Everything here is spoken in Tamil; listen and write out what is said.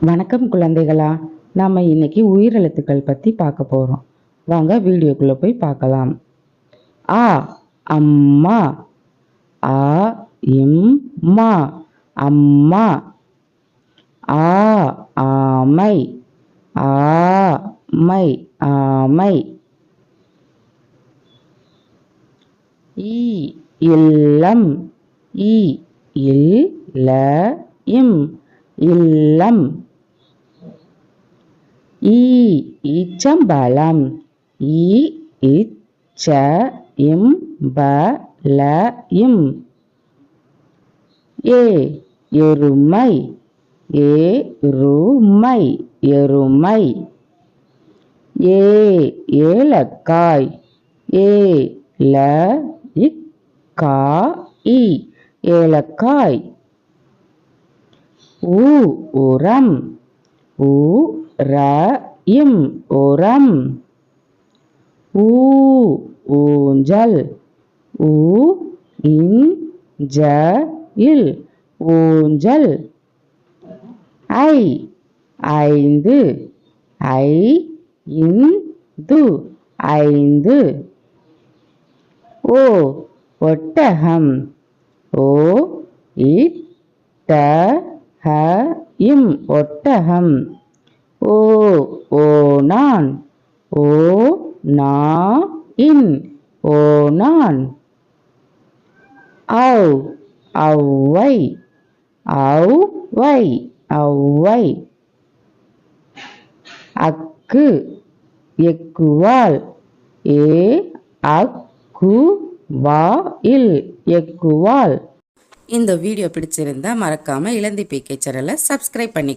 வணக்கம் குழந்தைகளா நாம் இன்னைக்கு உயிரெழுத்துக்கள் பற்றி பார்க்க போகிறோம் வாங்க வீடியோக்குள்ளே போய் பார்க்கலாம். ஆ அம்மா. ஆ இம் மா. அம்மா. ஆ ஆமை. ஆ மை. ஆமை. ஈ இல்லம். ஈ இல் ல இம். இல்லம். ஈ ஈச்சம்பலம் ஈ இச்ச இம் ப ல இம். ஏ எருமை. ஏ ருமை. எருமை. ஏ ஏலக்காய். ஏ ல இ கா இ ஏலக்காய். ஊ உரம் ஊ ர இம் உரம். ஊ ஊஞ்சல் ஊ இன் ஜ இல் ஊஞ்சல். ஐ ஐந்து. ஐ இந்து. ஐந்து. ஓ ஒட்டகம். ஓ இட்ட ஹ இம் ஒட்டகம் ஓ ஓ நான். ஓ நா இன். ஓ ஓனான் ஔ ஔவை. ஔவை. அவ்வை அக்கு எக்குவால். ஏ அக்கு வா இல் எக்குவால். இந்த வீடியோ பிடிச்சிருந்தா மறக்காமல் இளந்தி பிகே சேனலை சப்ஸ்கிரைப் பண்ணிக்கோ.